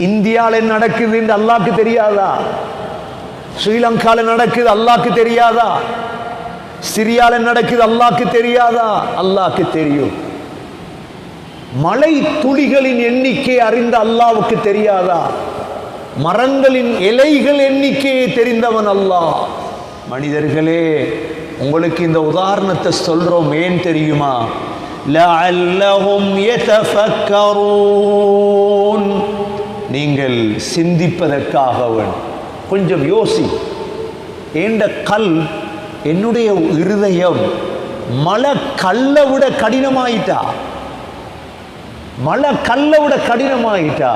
இந்தியால நடக்குது என்று அல்லாக்கு தெரியாதா? ஸ்ரீலங்கால நடக்குது அல்லாக்கு தெரியாதா? சிரியாவில் நடக்குது அல்லாக்கு தெரியாதா? அல்லாக்கு தெரியும். மலை துளிகளின் எண்ணிக்கை அறிந்த அல்லாவுக்கு தெரியாதா? மரங்களின் இலைகள் எண்ணிக்கையை தெரிந்தவன் அல்லாஹ். மனிதர்களே உங்களுக்கு இந்த உதாரணத்தை சொல்றோம் ஏன் தெரியுமா? லஅல்லஹும் யதஃபக்கரூன். நீங்கள் சிந்திப்பதற்காக வேண்டும் கொஞ்சம் யோசி. ஏண்ட கல் என்னுடைய இருதயம் மலை கல்லை விட கடினமாயிட்டா? மழை கல்லை விட கடினமாயிட்டா?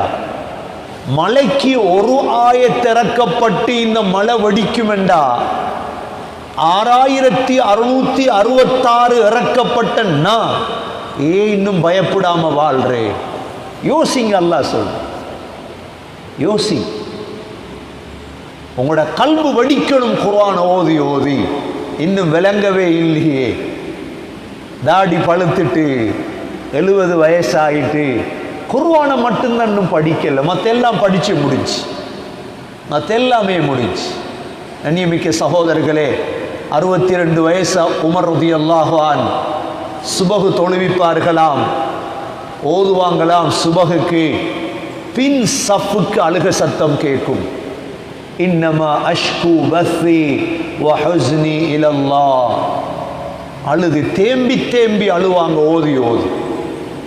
மலைக்கு ஒரு ஆய திறக்கப்பட்டு இந்த மழை வெடிக்கும் என்றா ஆறாயிரத்தி அறுநூத்தி அறுபத்தாறு இறக்கப்பட்ட நான். ஏ இன்னும் பயப்படாம வாழ்றேன்? யோசிங்க அல்லா சொல்றேன் யோசி. உங்களோட கல்வி வடிக்கணும் குரான் ஓதி ஓதி. இன்னும் விளங்கவே இல்லையே. தாடி பழுத்துட்டு எழுபது வயசாயிட்டு குர்வானை மட்டும்தான் இன்னும் படிக்கல. மற்றெல்லாம் படிச்சு முடிச்சு மற்றெல்லாமே முடிஞ்சு. கண்ணியமிக்க சகோதரர்களே அறுபத்தி ரெண்டு வயசு உமர் ரதி அல்லாஹான் சுபகு தொழுவிப்பார்களாம். ஓதுவாங்களாம் சுபகுக்கு. பின் சஃப்புக்கு அழுக சத்தம் கேட்கும். இன்னமா அஷ்கு பஸ்ஸி வஹஸ்னி இலல்லா. அழுது தேம்பி தேம்பி அழுவாங்க ஓதி ஓதி.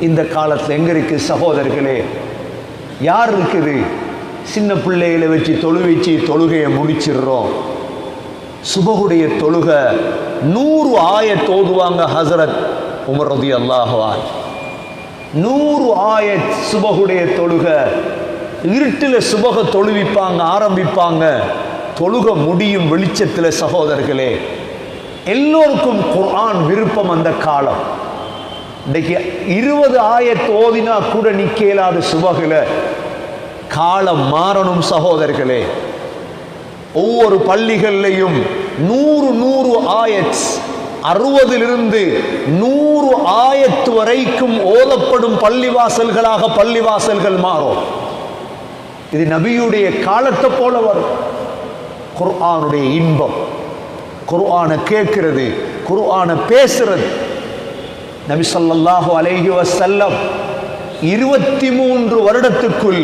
இந்த காலத்தில் எங்க இருக்கு சகோதரர்களே? யார் இருக்குது? சின்ன பிள்ளைகளை வச்சு தொழு வச்சு தொழுகையை முடிச்சிடுறோம். சுபகுடைய தொழுக நூறு ஆய தோதுவாங்க ஹசரத் உமரதி ரதி நூறு ஆயத் சுபகுடைய தொழுக. இருட்டில் சுபக தொழுவிப்பாங்க ஆரம்பிப்பாங்க. தொழுக முடியும் வெளிச்சத்தில் சகோதரர்களே. எல்லோருக்கும் குர்ஆன் விருப்பம் அந்த காலம். இன்னைக்கு இருபது ஆயத் ஓதினா கூட நிக்க இயலாத காலம் மாறணும் சகோதரர்களே. ஒவ்வொரு பள்ளிகள்லையும் நூறு நூறு ஆயத் அறுபதிலிருந்து நூறு ஆயத்து வரைக்கும் ஓதப்படும் பள்ளிவாசல்களாக பள்ளிவாசல்கள் மாறும். இது நபியுடைய காலத்தை போல வரும். குர்ஆனுடைய இன்பம். குர்ஆனை கேட்கிறது குர்ஆனை பேசுறது. நபி சொல்லாஹு அலைஹி வசல்லம் இருபத்தி மூன்று வருடத்துக்குள்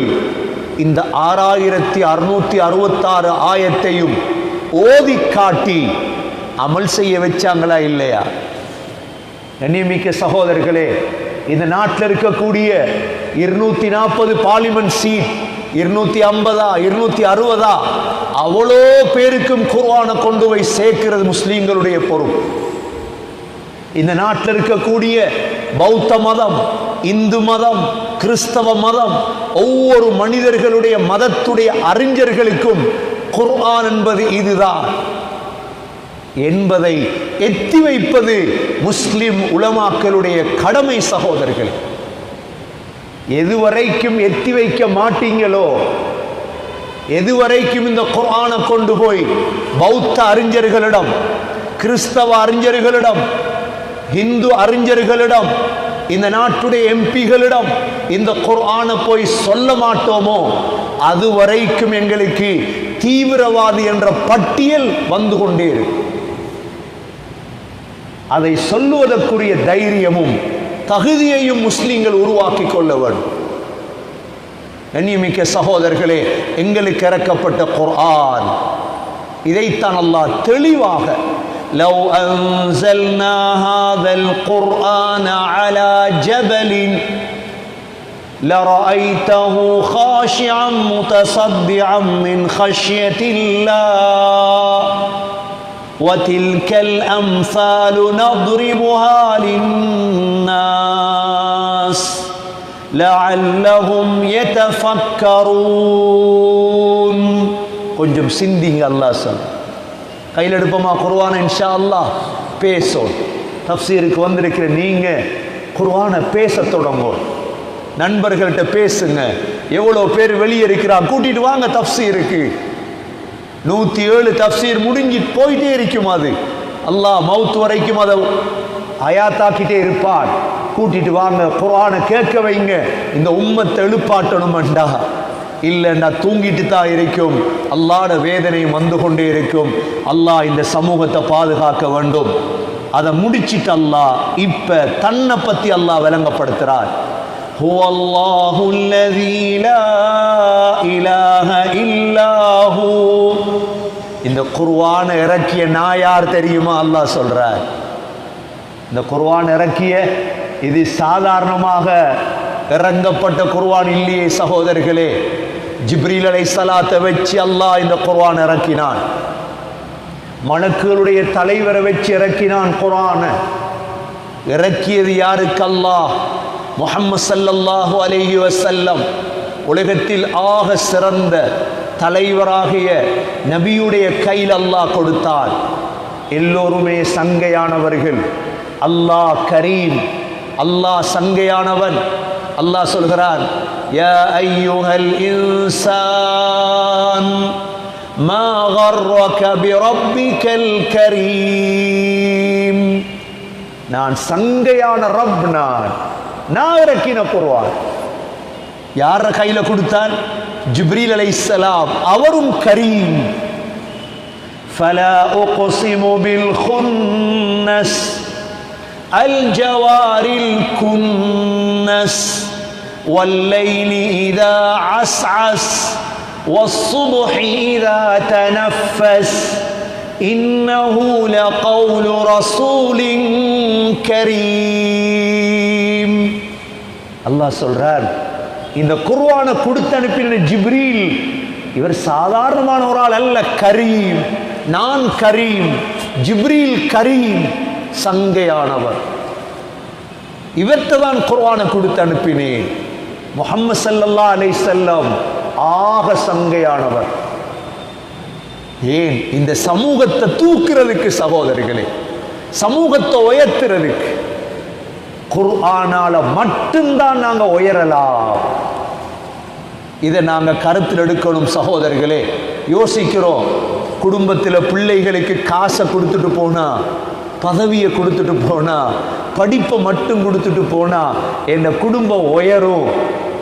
இந்த ஆறாயிரத்தி அறுநூத்தி அறுபத்தாறு ஆயத்தையும் ஓதி காட்டி அமல் செய்ய வச்சாங்களா இல்லையா? கண்ணியமிக்க சகோதரர்களே இந்த நாட்டில் இருக்கக்கூடிய இருநூத்தி நாற்பது பார்லிமெண்ட் சீட் இருநூத்தி ஐம்பதா இருநூத்தி அறுபதா அவ்வளோ பேருக்கும் குர்ஆனை கொண்டு போய் சேர்க்கிறது முஸ்லீம்களுடைய பொறுப்பு. இந்த நாட்டில் இருக்கக்கூடிய பௌத்த மதம் இந்து மதம் கிறிஸ்தவ மதம் ஒவ்வொரு மனிதர்களுடைய மதத்துடைய அறிஞர்களுக்கும் குர்ஆன் என்பது இதுதான். என்பதை எத்தி வைப்பது முஸ்லிம் உலமாக்களுடைய கடமை சகோதரர்கள். எதுவரைக்கும் எத்தி வைக்க மாட்டீங்களோ எதுவரைக்கும் இந்த குரானை கொண்டு போய் பௌத்த அறிஞர்களிடம் கிறிஸ்தவ அறிஞர்களிடம் இந்து அறிஞர்களிடம் இந்த நாட்டுடைய எம்பிகளிடம் இந்த குர்ஆனை போய் சொல்ல மாட்டோமோ அது வரைக்கும் எங்களுக்கு தீவிரவாதி என்ற பட்டியல் வந்து கொண்டே இருக்கும் அதை சொல்லுவதற்குரிய தைரியமும் தகுதியையும் முஸ்லிம்கள் உருவாக்கி கொள்ள வேண்டும் கண்ணியமிக்க சகோதரர்களே எங்களுக்கு இறக்கப்பட்ட குர்ஆன் இதைத்தான் அல்லாஹ் தெளிவாக لو أنزلنا هذا القرآن على جبل لرأيته خاشعا متصدعا من خشية الله وتلك الأمثال نضربها للناس لعلهم يتفكرون கொஞ்சம் சிந்திங்க அல்லாஹ் சொல் கையில் எடுப்போமா குர்ஆனை இன்ஷா அல்லாஹ் பேசும் தப்சீருக்கு வந்திருக்கிற நீங்க குர்ஆனை பேச தொடங்கும் நண்பர்கள்ட்ட பேசுங்க எவ்வளோ பேர் வெளியே இருக்கிறான் கூட்டிட்டு வாங்க தப்சீருக்கு நூத்தி ஏழு தப்சீர் முடிஞ்சு போயிட்டே இருக்கும் அது அல்லாஹ் மவுத் வரைக்கும் அதை அயாத்தாக்கிட்டே இருப்பான் கூட்டிட்டு வாங்க குர்ஆனை கேட்க வைங்க இந்த உம்மத்தை எழுப்பாட்டணும்டா இல்லைன்னா தூங்கிட்டு தான் இருக்கும் அல்லாட வேதனையும் வந்து கொண்டே இருக்கும் அல்லாஹ் இந்த சமூகத்தை பாதுகாக்க வேண்டும் அதை முடிச்சிட்டு அல்லாஹ் இப்ப தன்னை பத்தி அல்லாஹ் விளங்கப்படுத்துறார் هو الله الذي لا إله إلا هو இந்த குர்வான இறக்கிய நான் யார் தெரியுமா அல்லாஹ் சொல்கிறார் இந்த குர்வான் இறக்கிய இது சாதாரணமாக இறங்கப்பட்ட குர்வான் இல்லையே சகோதரர்களே. ஜிப்ரீல் அலைஹிஸ்ஸலாத்தை வச்சு அல்லாஹ் இந்த குர்வான் இறக்கினான். மலக்குகளுடைய தலைவரை வச்சு இறக்கினான் குரான இறக்கியது யாருக்கு அல்லாஹ்? முஹம்மது ஸல்லல்லாஹு அலைஹி வசல்லம் உலகத்தில் ஆக சிறந்த தலைவராகிய நபியுடைய கையில் அல்லாஹ் கொடுத்தார். எல்லோருமே சங்கையானவர்கள். அல்லாஹ் கரீம். அல்லாஹ் சங்கையானவன். அல்லாஹ் சொல்கிறான் நான் சங்கையான ரப் நான். நான் இறக்கின பொருவான் யார கையில் கொடுத்தான் ஜிப்ரீல் அலைஹிஸ்ஸலாம் அவரும் கரீம் فلا أقسم بالخنس الجوار الكنس والليل إذا عسعس والصبح إذا تنفس إنه لقول رسول كريم அல்லாஹ் சொல்றார் இந்த குர்வானை கொடுத்து அனுப்பின ஜிப்ரீல் இவர் சாதாரணமான ஒரு ஆள் அல்ல கரீம். நான் கரீம் ஜிப்ரீல் கரீம் சங்கையானவர். இவர்த்த தான் குர்வானை கொடுத்து அனுப்பினேன் முகம்மது சல்லல்லா அலை செல்லம் ஆக சங்கையானவர். ஏன்? இந்த சமூகத்தை தூக்குறதுக்கு சகோதரிகளே சமூகத்தை உயர்த்துறதுக்கு. குர்ஆனால மட்டும்தான் நாங்க உயரலாம். இதை நாங்க கருத்தில் எடுக்கணும் சகோதரர்களே. யோசிக்கிறோம். குடும்பத்தில் பிள்ளைகளுக்கு காசை கொடுத்துட்டு போனா பதவியை கொடுத்துட்டு போனா படிப்பை மட்டும் கொடுத்துட்டு போனா என் குடும்பம் உயரும்.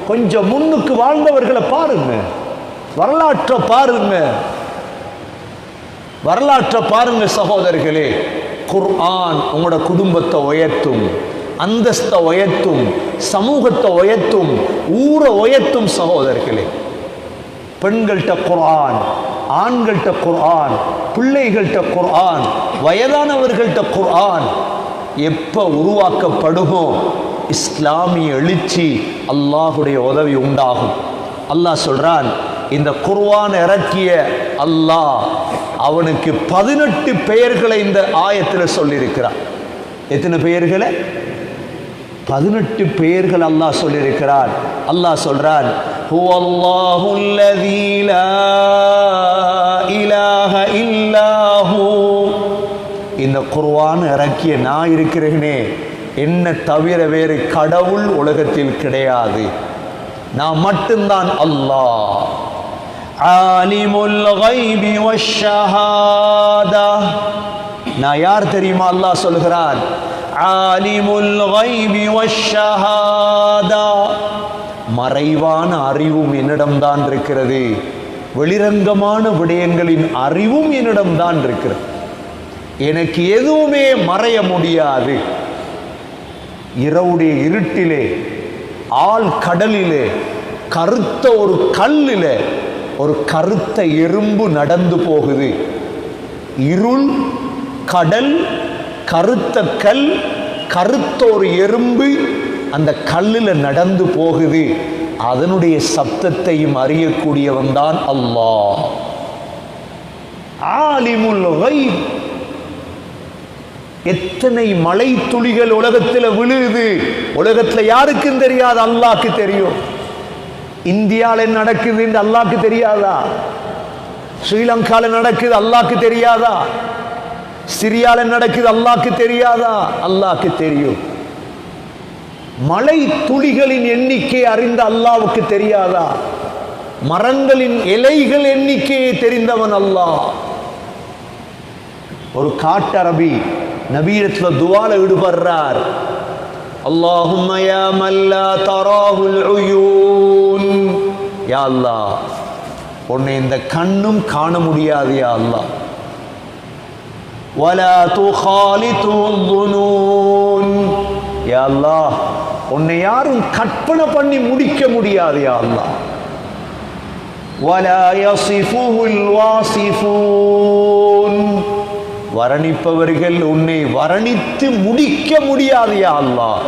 கொஞ்சம் முன்னுக்கு வாழ்ந்தவர்களை பாருங்க. வரலாற்றை பாருங்க. வரலாற்றை பாருங்க சகோதரர்களே. குர்ஆன் உங்களோட குடும்பத்தை உயர்த்தும். அந்தஸ்தை உயர்த்தும் சமூகத்தை உயர்த்தும் ஊரை உயர்த்தும் சகோதரர்களே. பெண்கள்கிட்ட குர்ஆன் ஆண்கள்கிட்ட குர்ஆன் பிள்ளைகள்கிட்ட குர்ஆன் வயதானவர்கள்ட்ட குர்ஆன். எப்போ உருவாக்கப்படுமோ இஸ்லாமிய எழுச்சி அல்லாஹுடைய உதவி உண்டாகும். அல்லாஹ் சொல்றான் இந்த குர்ஆன் இறக்கிய அல்லாஹ் அவனுக்கு பதினெட்டு பெயர்களை இந்த ஆயத்தில் சொல்லியிருக்கிறான். எத்தனை பெயர்களை? பதினெட்டு பெயர்கள் அல்லாஹ் சொல்லியிருக்கிறார். அல்லாஹ் சொல்றான் ஹோ அல்லாஹு லா இலாஹ இல்லா ஹூ." இந்த குர்வான் இறக்கிய நான் இருக்கிறேனே என்ன தவிர வேறு கடவுள் உலகத்தில் கிடையாது. நான் மட்டும்தான் அல்லாஹ். ஆலிமுல் கைபி வஷ்ஷஹாதா நான் யார் தெரியுமா அல்லாஹ் சொல்கிறான்? ஆலிமுல் கைபி வஷ்ஷஹாதா. மறைவான அறிவும் என்னிடம்தான் இருக்கிறது. வெளிரங்கமான விடயங்களின் அறிவும் என்னிடம்தான் இருக்கிறது. எனக்கு எதுவுமே மறைய முடியாது. இரவுடைய இருட்டிலே ஆள் கடலிலே கருத்த ஒரு கல்லில ஒரு கருத்த எறும்பு நடந்து போகுது. இருள் கடல் கருத்த கல் கருத்தோர் எறும்பு அந்த கல்லில் நடந்து போகுது. அதனுடைய சப்தத்தையும் அறியக்கூடியவன் தான் அல்லாஹ். ஆலிமுல் எத்தனை மழை துளிகள் உலகத்தில் விழுது. உலகத்தில் யாருக்கும் தெரியாது அல்லாக்கு தெரியும். இந்தியாவில் நடக்குது அல்லாக்கு தெரியாதா? ஸ்ரீலங்கால நடக்குது அல்லாக்கு தெரியாதா? சிரியால நடக்குது அல்லாக்கு தெரியாதா? அல்லாக்கு தெரியும். மழை துளிகளின் எண்ணிக்கை அறிந்த அல்லாவுக்கு தெரியாதா? மரங்களின் இலைகள் எண்ணிக்கையை தெரிந்தவன் அல்லாஹ் ஒரு காட்டரபி நபீரத்துல துவால ஈடுபடுறார். அல்லாஹும்ம யா மல்லா தராஹுல் உயூன் அல்லாஹ் உன்னை இந்த கண்ணும் காண முடியாது யா அல்லாஹ் ولا تخالطه الظنون யா அல்லாஹ் உன்னை யாரும் கற்பனை பண்ணி முடிக்க முடியாது யா அல்லாஹ் ولا يصفه الواصفون வர்ணிப்பவர்கள் உன்னை வர்ணித்து முடிக்க முடியாது யா அல்லாஹ்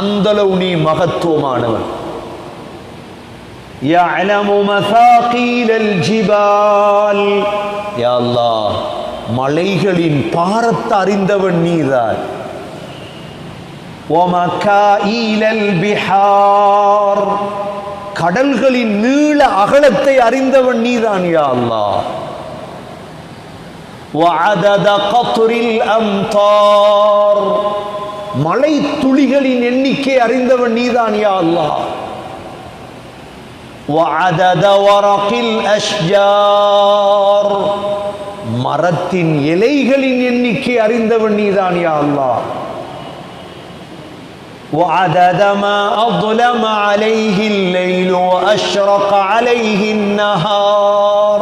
அந்தளவு நீ மகத்துவமானவன் يعلم مثاقيل الجبال يا الله மலைகளின் பாரத்தை அறிந்தவன் நீதான் ومكائيل البحار கடல்களின் நீள அகலத்தை அறிந்தவன் நீதான் யா அல்லாஹ் وعدد قطر الأمطار மலை துளிகளின் எண்ணிக்கை அறிந்தவன் நீதான் யா அல்லாஹ் وعدد ورق الأشجار மரத்தின் இலைகளின் எண்ணிக்கை அறிந்தவன் நீதான் யா அல்லாஹ் وعدد ما أظلم عليه الليل وأشرق عليه النهار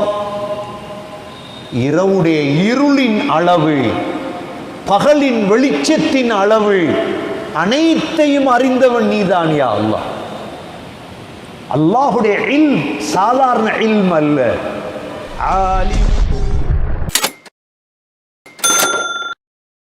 இரவுடைய இருளின் அளவு பகலின் வெளிச்சத்தின் அளவு அனைத்தையும் அறிந்தவன் நீதான் யா அல்லாஹ் அல்லாஹுடைய இல் சாதாரண இல்ம் அல்ல ஆலிம்